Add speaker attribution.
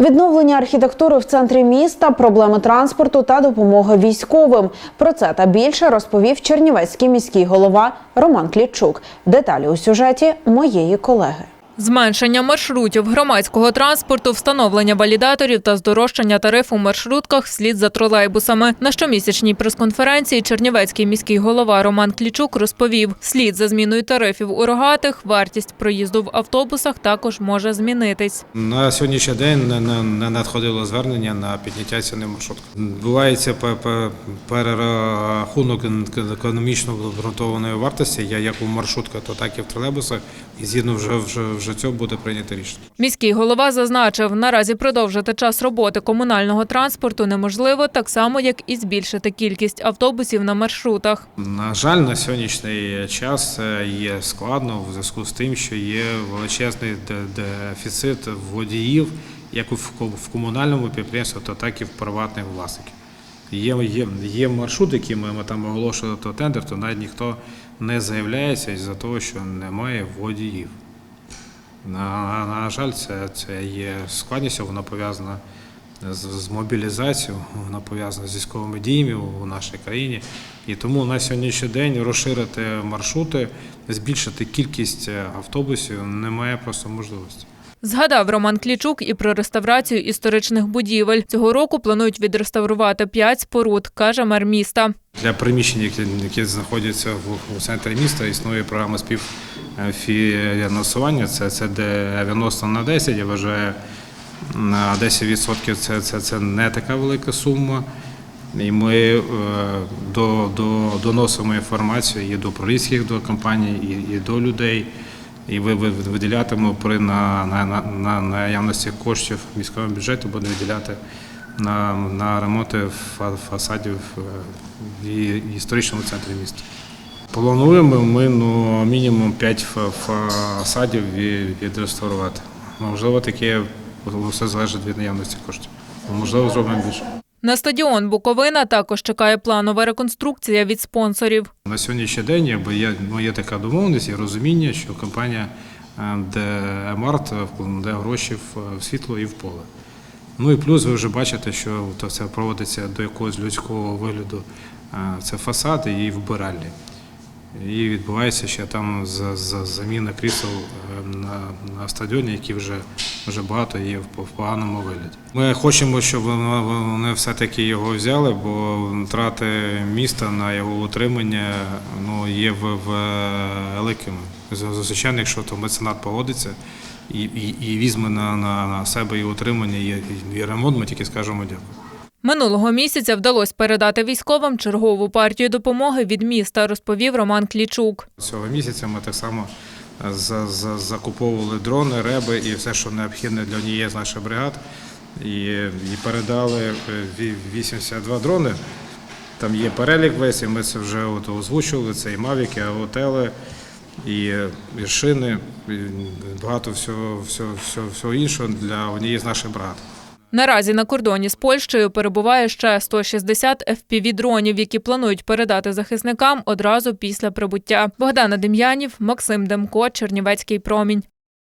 Speaker 1: Відновлення архітектури в центрі міста, проблеми транспорту та допомога військовим. Про це та більше розповів Чернівецький міський голова Роман Клітчук. Деталі у сюжеті моєї колеги.
Speaker 2: Зменшення маршрутів громадського транспорту, встановлення валідаторів та здорожчання тарифу у маршрутках вслід за тролейбусами. На щомісячній прес-конференції Чернівецький міський голова Роман Клічук розповів, слід за зміною тарифів у рогатих, вартість проїзду в автобусах також може змінитись.
Speaker 3: На сьогоднішній день не, надходило звернення на підняття ціни маршрутки. Пе- перерахунок економічно обґрунтованої вартості, як у маршрутках, то так і в тролейбусах. І згідно вже, вже, вже цього буде прийнято рішення.
Speaker 2: Міський голова зазначив, наразі продовжити час роботи комунального транспорту неможливо, так само як і збільшити кількість автобусів на маршрутах.
Speaker 3: На жаль, на сьогоднішній час є складно в зв'язку з тим, що є величезний дефіцит водіїв, як в комунальному підприємстві, так і в приватних власників. Є, є, є маршрут, який ми, ми там оголошували то тендер, то навіть ніхто не заявляється із-за того, що немає водіїв. На, на жаль, це, це є складністю, вона пов'язана з, з мобілізацією, вона пов'язана з військовими діями у нашій країні. І тому на сьогоднішній день розширити маршрути, збільшити кількість автобусів немає просто можливості.
Speaker 2: Згадав Роман Клічук і про реставрацію історичних будівель. Цього року планують відреставрувати п'ять споруд, каже мер міста.
Speaker 3: Для приміщень, які, які знаходяться в, центрі міста, існує програма співфінансування. Це, це 90 на 10. Я вважаю, на 10% це, це, це не така велика сума. І ми е, до, до, доносимо інформацію і до управлінських до компаній, і, і до людей. І ви ви- виділятимемо при на, на, на, на наявності коштів міського бюджету, буде виділяти на, на ремонти фасадів е, в історичному центрі міста. Плануємо ми ну, мінімум 5 фасадів відреставрувати. Можливо, таке все залежить від наявності коштів. Можливо, зробимо більше.
Speaker 2: На стадіон Буковина також чекає планова реконструкція від спонсорів.
Speaker 3: На сьогоднішній день є, ну, є така домовленість і розуміння, що компанія е, де Март вкладе гроші в, в світло і в поле. Ну і плюс ви вже бачите, що це проводиться до якогось людського вигляду. е, Це фасад і вбиральні. І відбувається ще там за, за заміна крісел е, на, на стадіоні, які вже, вже багато є в, в поганому вигляді. Ми хочемо, щоб вони, все-таки його взяли, бо втрати міста на його утримання ну, є в, в великими. Звичайно, якщо то меценат погодиться і, і, і візьме на, на, на себе і утримання, і, і ремонт, ми тільки скажемо дякую.
Speaker 2: Минулого місяця вдалося передати військовим чергову партію допомоги від міста, розповів Роман Клічук.
Speaker 3: Цього місяця ми так само за- закуповували дрони, реби і все, що необхідне для однієї з наших бригад. І, передали е, ві- 82 дрони. Там є перелік весь, і ми це вже от озвучували. Це і мавіки, і готели, і, е, шини, і багато всього, всього, всього, всього іншого для однієї з наших бригад.
Speaker 2: Наразі на кордоні з Польщею перебуває ще 160 FPV-дронів, які планують передати захисникам одразу після прибуття. Богдана Дем'янів, Максим Демко, Чернівецький промінь.